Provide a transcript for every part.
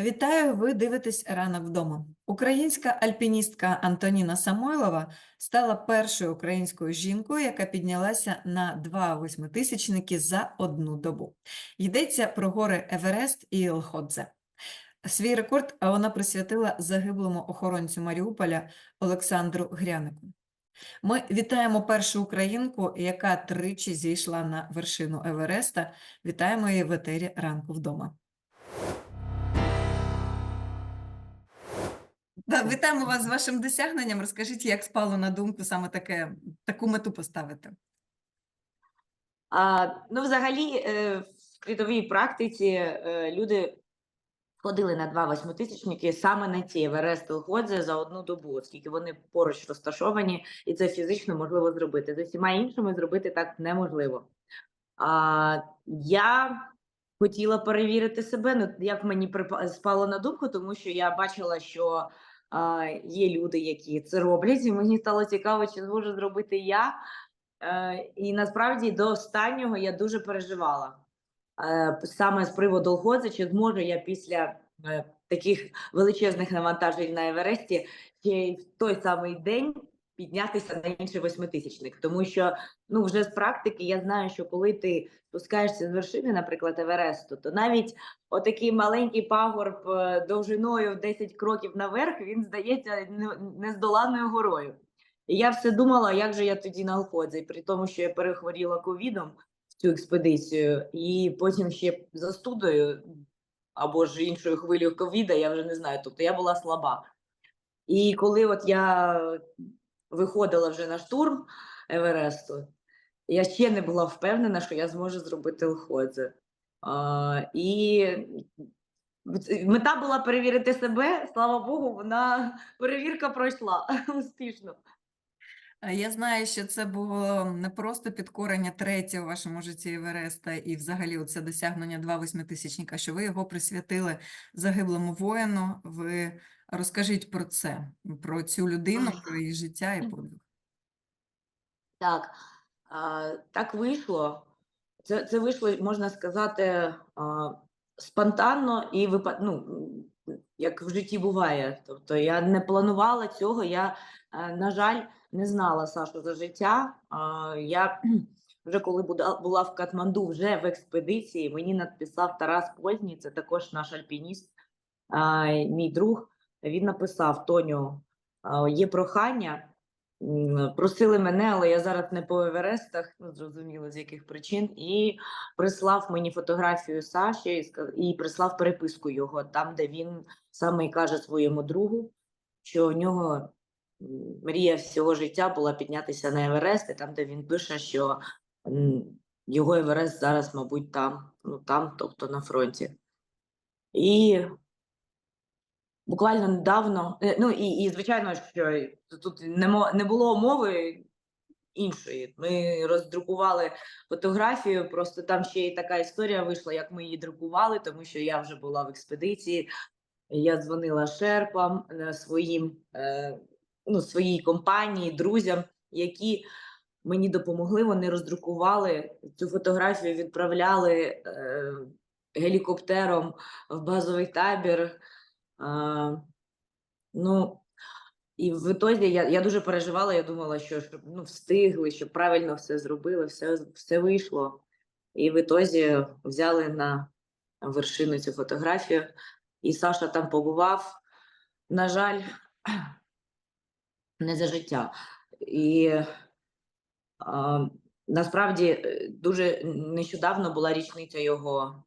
Вітаю! Ви дивитесь ранок вдома. Українська альпіністка Антоніна Самойлова стала першою українською жінкою, яка піднялася на два восьмитисячники за одну добу. Йдеться про гори Еверест і Лходзе. Свій рекорд вона присвятила загиблому охоронцю Маріуполя Олександру Грянику. Ми вітаємо першу українку, яка тричі зійшла на вершину Евереста. Вітаємо її в етері ранку вдома. Да, вітаємо вас з вашим досягненням. Розкажіть, як спало на думку саме таке, таку мету поставити? А, ну, взагалі, е, в світовій практиці е, люди ходили на два восьмитисячники саме на ті Еверест і Лходзе за одну добу, оскільки вони поруч розташовані, і це фізично можливо зробити. З усіма іншими зробити так неможливо. А, я хотіла перевірити себе, ну як мені спало на думку, тому що я бачила, що а, є люди, які це роблять, і мені стало цікаво, чи зможу зробити я. А, і насправді до останнього я дуже переживала. а, саме з приводу Лходзи, чи зможу я після а, таких величезних навантажень на Евересті ще в той самий день піднятися на інший восьмитисячник. Тому що ну вже з практики я знаю, що коли ти спускаєшся з вершини, наприклад, Евересту, то навіть отакий маленький пагорб е, довжиною 10 кроків наверх він здається не- нездоланною горою. І я все думала, як же я тоді на Лходзі, при тому, що я перехворіла ковідом цю експедицію, і потім ще застудою або ж іншою хвилею ковіда, я вже не знаю. Тобто я була слаба. І коли от я виходила вже на штурм Евересту, я ще не була впевнена, що я зможу зробити уходи. А, і мета була перевірити себе. Слава Богу, вона перевірка пройшла успішно. Е, Я знаю, що це було не просто підкорення третє у вашому житті Евереста і взагалі це досягнення два восьмитисячника, що ви його присвятили загиблому воїну. Ви розкажіть про це, про цю людину, про її життя і подвиг. Так, а, так вийшло. Це, це вийшло, можна сказати, а, спонтанно і випад... ну, як в житті буває. Тобто я не планувала цього. Я, е, на жаль, не знала Сашу за життя. Я вже коли була в Катманду, вже в експедиції, мені надписав Тарас Позній, це також наш альпініст, мій друг. Він написав: Тоню, є прохання. Просили мене, але я зараз не по Еверестах, ну зрозуміло з яких причин, і прислав мені фотографію Саші і прислав переписку його, там, де він саме каже своєму другу, що в нього мрія всього життя була піднятися на Еверест, і там, де він пише, що його Еверест зараз, мабуть, там, ну там, тобто на фронті. І буквально недавно, е, ну і, і звичайно, що тут не, не було мови іншої. Ми роздрукували фотографію, просто там ще й така історія вийшла, як ми її друкували, тому що я вже була в експедиції. Я дзвонила шерпам е, своїм, е, ну, своїй компанії, друзям, які мені допомогли. Вони роздрукували цю фотографію, відправляли е, гелікоптером в базовий табір. А, ну, і в ітозі я, я дуже переживала, я думала, що щоб, ну, встигли, що правильно все зробили, все, все вийшло. І в ітозі взяли на вершину цю фотографію, і Саша там побував. На жаль, не за життя. І а, насправді е, дуже нещодавно була річниця його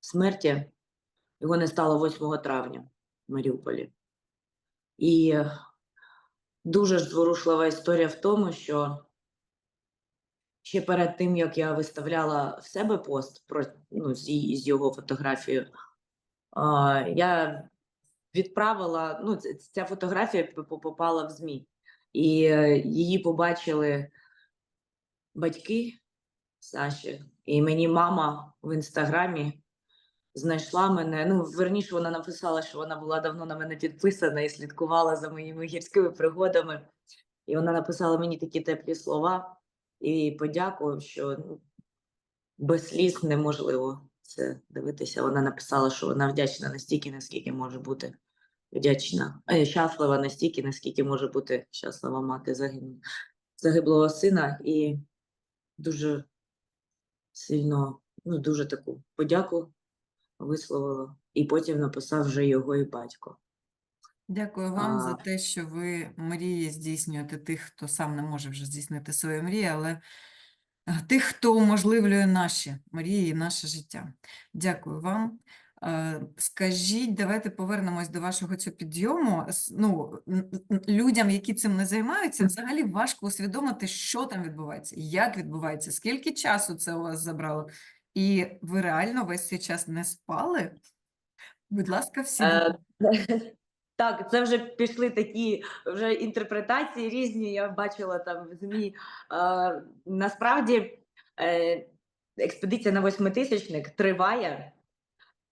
смерті. Його не стало 8 травня в Маріуполі. І дуже зворушлива історія в тому, що ще перед тим, як я виставляла в себе пост про, ну, з, з його фотографією, я відправила, ну, ця фотографія попала в ЗМІ, і е, її побачили батьки Саші, і мені мама в інстаграмі знайшла мене. Ну, верніше, вона написала, що вона була давно на мене підписана і слідкувала за моїми гірськими пригодами. І вона написала мені такі теплі слова і подякував, що ну, без сліз неможливо це дивитися. Вона написала, що вона вдячна настільки, наскільки може бути вдячна, е, щаслива настільки, наскільки може бути щаслива мати загиблого, загиблого сина, і дуже сильно, ну, дуже таку подяку висловила. І потім написав вже його і батько. Дякую вам за те, що ви мрії здійснюєте тих, хто сам не може вже здійснити свої мрії, але тих, хто уможливлює наші мрії і наше життя. Дякую вам. Е, Скажіть, давайте повернемось до вашого цього підйому. Ну, людям, які цим не займаються, взагалі важко усвідомити, що там відбувається, як відбувається, скільки часу це у вас забрало. І ви реально весь цей час не спали? Будь ласка, всі. Так, це вже пішли такі вже інтерпретації різні. Я бачила там в ЗМІ. Е, Насправді е, експедиція на восьмитисячник триває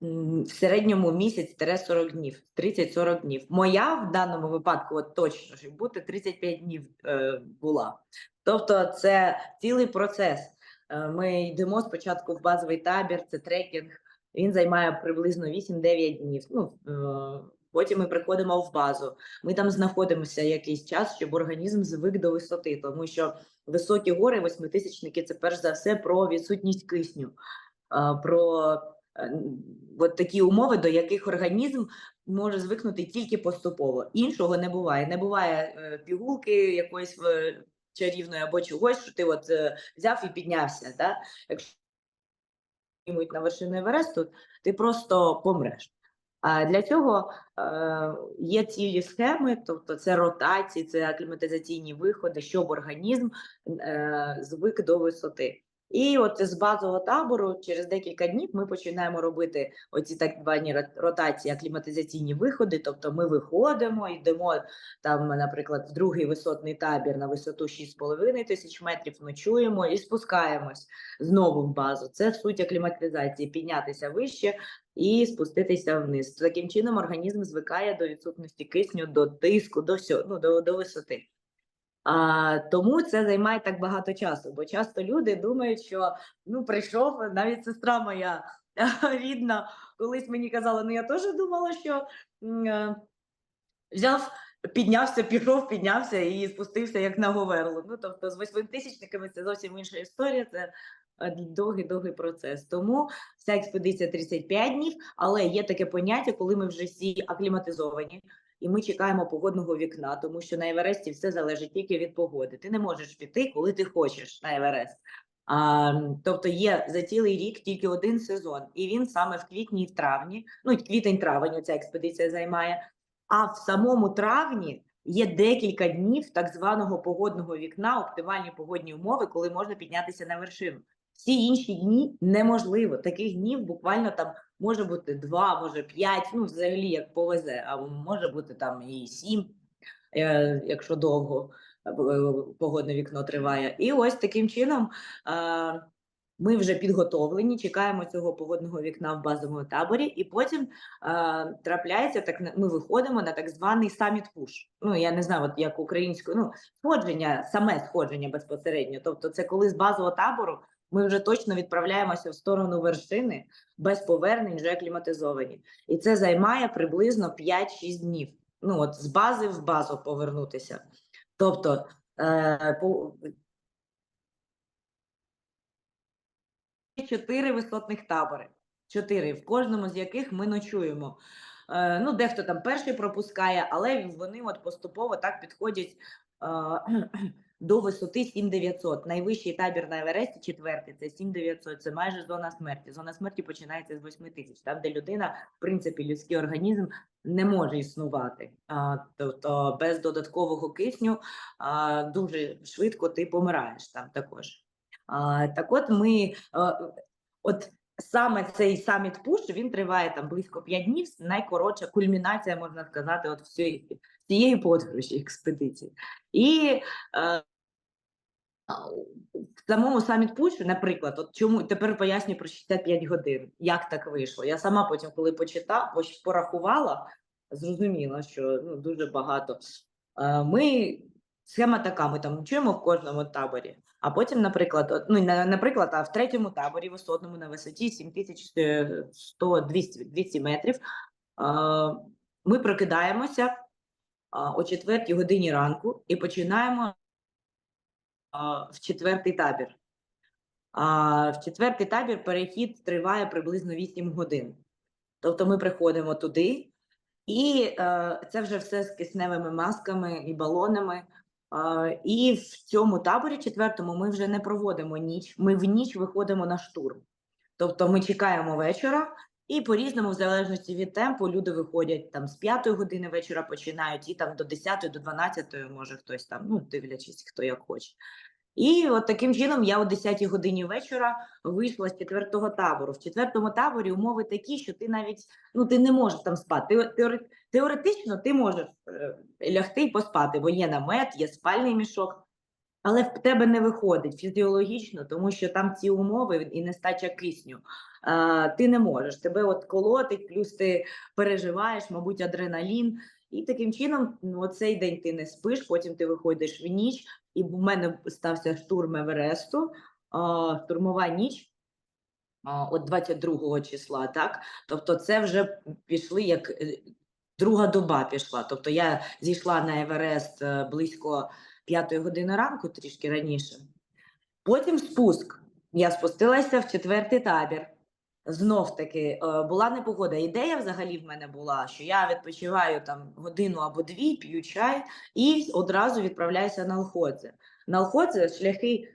в середньому місяць-40 днів, 30-40 днів. Моя в даному випадку, от точно ж бути 35 днів е, була. Тобто, це цілий процес. Е, Ми йдемо спочатку в базовий табір, це трекінг. Він займає приблизно 8-9 днів. Ну, е, потім ми приходимо в базу. Ми там знаходимося якийсь час, щоб організм звик до висоти, тому що високі гори, восьмитисячники це перш за все про відсутність кисню, про е, от такі умови, до яких організм може звикнути тільки поступово. Іншого не буває. Не буває е, пігулки якоїсь чарівної або чогось, що ти от е, взяв і піднявся. Да? Якщо на вершину Евересту, ти просто помреш. Для цього е, є цілі схеми, тобто це ротації, це акліматизаційні виходи, щоб організм е, звик до висоти. І от з базового табору через декілька днів ми починаємо робити оці так звані ротації, акліматизаційні виходи. Тобто ми виходимо, йдемо там, наприклад, в другий висотний табір на висоту 6,5 тисяч метрів, ночуємо і спускаємось знову в базу. Це суть акліматизації, піднятися вище і спуститися вниз. Таким чином організм звикає до відсутності кисню, до тиску, до всього, ну, до, до висоти. А, тому це займає так багато часу, бо часто люди думають, що ну прийшов навіть сестра моя рідна, колись мені казала, ну я теж думала, що е, взяв, піднявся, пішов, піднявся і спустився як на говерлу. Ну тобто з восьмитисячниками це зовсім інша історія. Це е, довгий-довгий процес. Тому вся експедиція 35 днів, але є таке поняття, коли ми вже всі акліматизовані, і ми чекаємо погодного вікна, тому що на Евересті все залежить тільки від погоди. Ти не можеш піти, коли ти хочеш на Еверест. А, тобто є за цілий рік тільки один сезон, і він саме в квітні і в травні. Ну квітень-травень ця експедиція займає. А в самому травні є декілька днів так званого погодного вікна, оптимальні погодні умови, коли можна піднятися на вершину. Всі інші дні неможливо. Таких днів буквально там може бути два, може п'ять, ну взагалі як повезе, а може бути там і сім, е, якщо довго е, погодне вікно триває. І ось таким чином е, ми вже підготовлені, чекаємо цього погодного вікна в базовому таборі, і потім е, трапляється так. Ми виходимо на так званий саміт пуш. Ну я не знаю, от як українською, ну сходження, саме сходження безпосередньо. Тобто, це коли з базового табору ми вже точно відправляємося в сторону вершини без повернень, вже акліматизовані. І це займає приблизно 5-6 днів. Ну от з бази в базу повернутися. Тобто, е, по, чотири висотних табори. Чотири, в кожному з яких ми ночуємо. Е, ну, дехто там перший пропускає, але вони от поступово так підходять е, до висоти 7900. Найвищий табір на Евересті, четвертий, це 7900, це майже зона смерті. Зона смерті починається з 8000, там, де людина, в принципі, людський організм не може існувати. А, тобто без додаткового кисню а, дуже швидко ти помираєш там також. Так от ми, от саме цей саміт пуш, він триває там близько 5 днів, найкоротша кульмінація, можна сказати, от всієї, всієї подорожі експедиції. І е, в самому саміт пушу, наприклад, от чому тепер пояснюю про 65 годин, як так вийшло. Я сама потім, коли почитала, порахувала, зрозуміла, що ну, дуже багато. Е, Ми схема така: ми там ночуємо в кожному таборі, А потім, наприклад, ну не наприклад, а в третьому таборі в Осодному на висоті 7100 200, 200 метрів. Ми прокидаємося о четвертій годині ранку і починаємо в четвертий табір. А в четвертий табір перехід триває приблизно 8 годин. Тобто ми приходимо туди, і е, це вже все з кисневими масками і балонами. І в цьому таборі четвертому ми вже не проводимо ніч. Ми в ніч виходимо на штурм. Тобто ми чекаємо вечора, і по-різному, в залежності від темпу, люди виходять там з п'ятої години вечора починають, і там до 10, до 12, може хтось там, ну дивлячись, хто як хоче. І от таким чином я о 10 годині вечора вийшла з четвертого табору. В четвертому таборі умови такі, що ти навіть ну ти не можеш там спати. Теоретично ти можеш е, лягти і поспати, бо є намет, є спальний мішок. Але в тебе не виходить фізіологічно, тому що там ці умови і нестача кисню. А, ти не можеш. Тебе от колотить, плюс ти переживаєш, мабуть, адреналін. І таким чином, ну, цей день ти не спиш, потім ти виходиш в ніч, і в мене стався штурм Евересту, штурмова ніч от 22 числа, так? Тобто це вже пішли як е, друга доба пішла. Тобто я зійшла на Еверест е, близько 5 години ранку, трішки раніше. Потім спуск. Я спустилася в четвертий табір. Знов таки е, була непогода. Ідея взагалі в мене була, що я відпочиваю там годину або дві, п'ю чай і одразу відправляюся на Охотзе. На Охотзе шляхи е,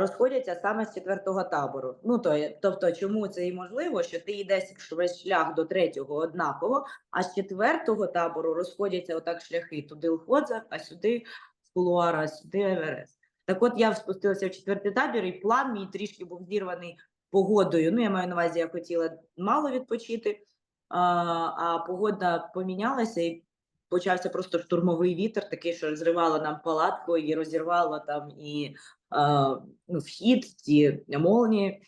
розходяться саме з четвертого табору. Ну то тобто, чому це і можливо, що ти йдеш весь шлях до третього однаково, а з четвертого табору розходяться отак шляхи туди Охотзе, а сюди кулуара, а сюди Еверест. Так от я спустилася в четвертий табір, і план мій трішки був зірваний погодою. Ну, я маю на увазі, я хотіла мало відпочити, а, погода помінялася і почався просто штурмовий вітер, такий, що розривало нам палатку і розірвало там і ну, вхід, ці молнії.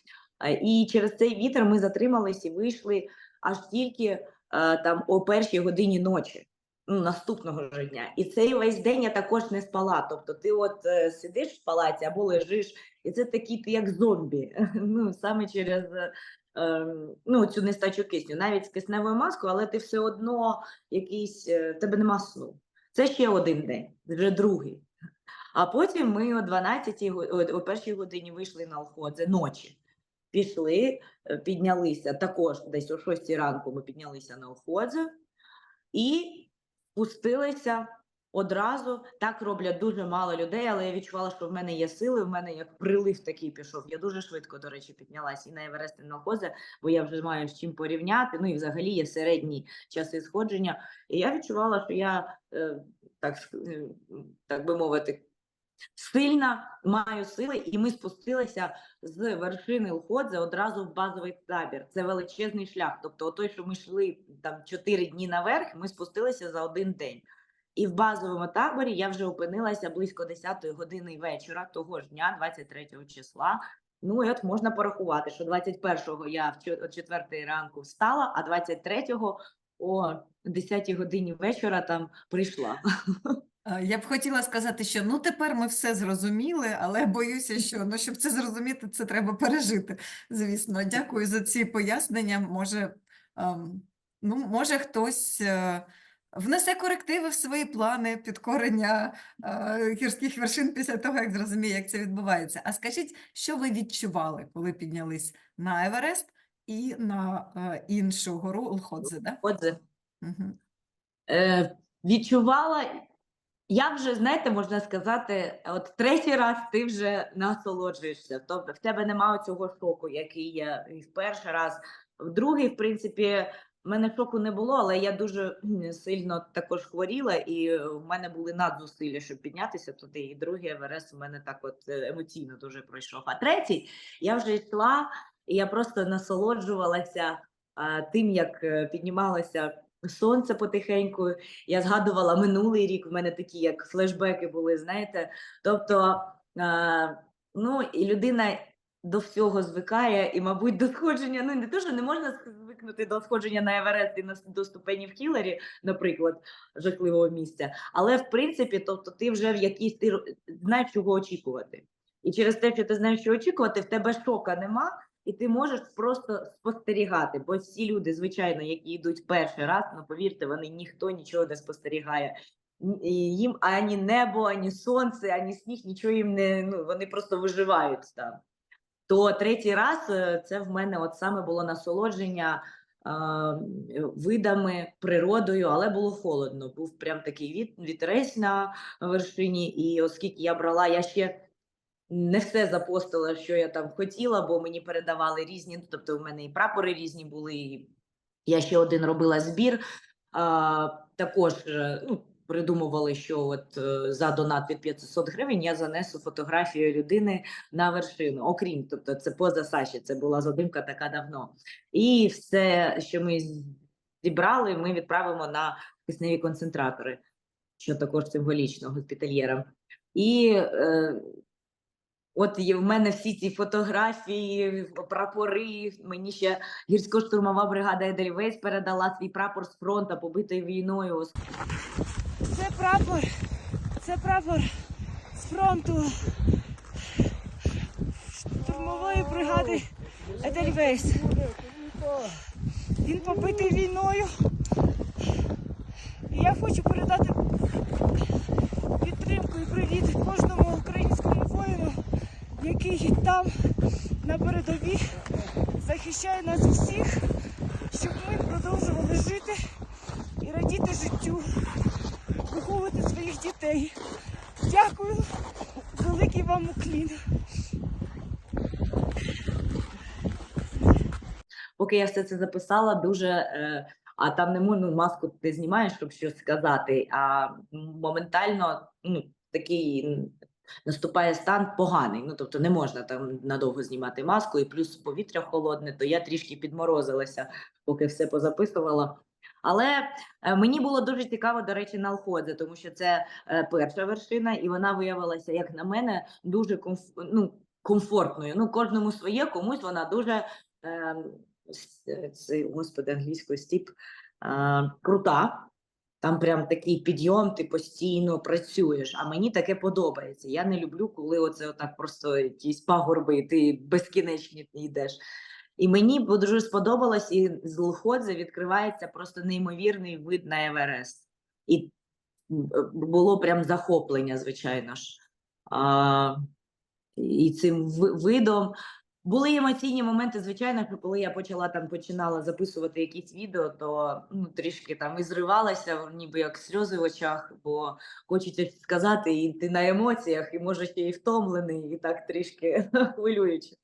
І через цей вітер ми затримались і вийшли аж тільки там о першій годині ночі. Ну, наступного ж дня. І цей весь день я також не спала. Тобто, ти от е, сидиш в палаці або лежиш, і це такий ти як зомбі. Ну саме через е, ем, ну, цю нестачу кисню, навіть з кисневою маскою, але ти все одно якийсь е, тебе нема сну. Це ще один день, вже другий. А потім ми о 12 го- о, о першій годині вийшли на Алходзе ночі. Пішли, е, піднялися також десь о 6 ранку. Ми піднялися на Охотзе і спустилися одразу. Так роблять дуже мало людей, але я відчувала, що в мене є сили, в мене як прилив такий пішов. Я дуже швидко, до речі, піднялася і на Еверест, і на козе, бо я вже маю з чим порівняти. Ну і взагалі є середні часи сходження. І я відчувала, що я е, так, е, так би мовити. Сильна маю сили, і ми спустилися з вершини Лходзе одразу в базовий табір. Це величезний шлях. Тобто, той, що ми йшли там 4 дні наверх, ми спустилися за один день. І в базовому таборі я вже опинилася близько 10 години вечора того ж дня, 23 числа. Ну, і от можна порахувати, що 21-го я в чо- о 4 ранку встала, а 23-го о 10 годині вечора там прийшла. Е, Я б хотіла сказати, що ну тепер ми все зрозуміли, але боюся, що ну, щоб це зрозуміти, це треба пережити. Звісно, дякую за ці пояснення. Може, ем, ну, може хтось е, внесе корективи в свої плани підкорення е, гірських вершин після того, як зрозуміє, як це відбувається. А скажіть, що ви відчували, коли піднялись на Еверест і на іншу гору Лходзе, да? Угу. е, відчувала. Я вже, знаєте, можна сказати, от третій раз ти вже насолоджуєшся. Тобто в тебе немає цього шоку, який є і в перший раз. В другий, в принципі, в мене шоку не було, але я дуже сильно також хворіла, і в мене були надзусилля, щоб піднятися туди. І другий Еверест у мене так от е, емоційно дуже пройшов. А третій я вже йшла, і я просто насолоджувалася а, тим, як е, піднімалося сонце потихеньку. Я згадувала минулий рік. В мене такі як флешбеки були, знаєте. Тобто, а, ну і людина до всього звикає, і, мабуть, до сходження. Ну не те, що не можна звикнути до сходження на Еверест і на до ступені в Хілері, наприклад, жахливого місця. Але в принципі, тобто, ти вже в якійсь ти знаєш, чого очікувати. І через те, що ти знаєш, що очікувати, в тебе шока нема, і ти можеш просто спостерігати. Бо всі люди, звичайно, які йдуть перший раз, ну повірте, вони ніхто нічого не спостерігає. Їм ані небо, ані сонце, ані сніг, нічого їм не ну вони просто виживають там. То третій раз е, це в мене от саме було насолодження е, видами, природою, але було холодно. Був прям такий віт, на вершині, і оскільки я брала, я ще не все запостила, що я там хотіла, бо мені передавали різні. ну, Тобто, в мене і прапори різні були. І я ще один робила збір. А, також е, ну, придумували, що от е, за донат від 500 гривень я занесу фотографію людини на вершину. Окрім, тобто, це поза Саші, це була задумка така давно. І все, що ми зібрали, ми відправимо на кисневі концентратори, що також символічно госпітальєрам. І е, От є в мене всі ці фотографії, прапори. Мені ще гірсько-штурмова бригада Едельвейс передала свій прапор з фронту, побитий війною. Це прапор. Це прапор з фронту штурмової бригади Едельвейс. Він побитий війною. І я хочу передати підтримку і привіт кожному українському воїну, який там на передовій захищає нас всіх, щоб ми продовжували жити і радіти життю виховувати своїх дітей. Дякую, великий вам уклін. поки я все це записала, дуже е, а там не можна маску ти знімаєш, щоб щось сказати. А моментально ну, такий наступає стан поганий. Ну тобто не можна там надовго знімати маску, і плюс повітря холодне, то я трішки підморозилася, поки все позаписувала. Але е, мені було дуже цікаво, до речі, на Алходзе, тому що це е, перша вершина, і вона виявилася, як на мене, дуже комф... ну, комфортною. Ну, кожному своє, комусь вона дуже е, е, господи, англійською стіп е, крута. Там прям такий підйом, ти постійно працюєш. А мені таке подобається. Я не люблю, коли оце отак просто якісь пагорби, ти безкінечно йдеш. І мені дуже сподобалось, і з Лходзе відкривається просто неймовірний вид на Еверест. І е, було прям захоплення, звичайно ж. А, і цим видом. Були емоційні моменти, звичайно, коли я почала там починала записувати якісь відео, то ну трішки там і зривалася, ніби як сльози в очах, бо хочеться сказати, і ти на емоціях, і може ще й втомлений, і так трішки хвилююче.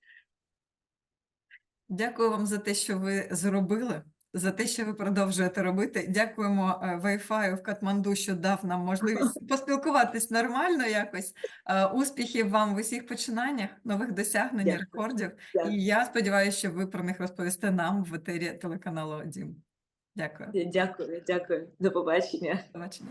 Дякую вам за те, що ви зробили, за те, що ви продовжуєте робити. Дякуємо е, Wi-Fi в Катманду, що дав нам можливість поспілкуватись нормально якось. Е, Успіхів вам в усіх починаннях, нових досягнень, Дякую. рекордів. Дякую. І я сподіваюся, що ви про них розповісте нам в етері телеканалу Дім. Дякую. Дякую, дякую. До побачення. До побачення.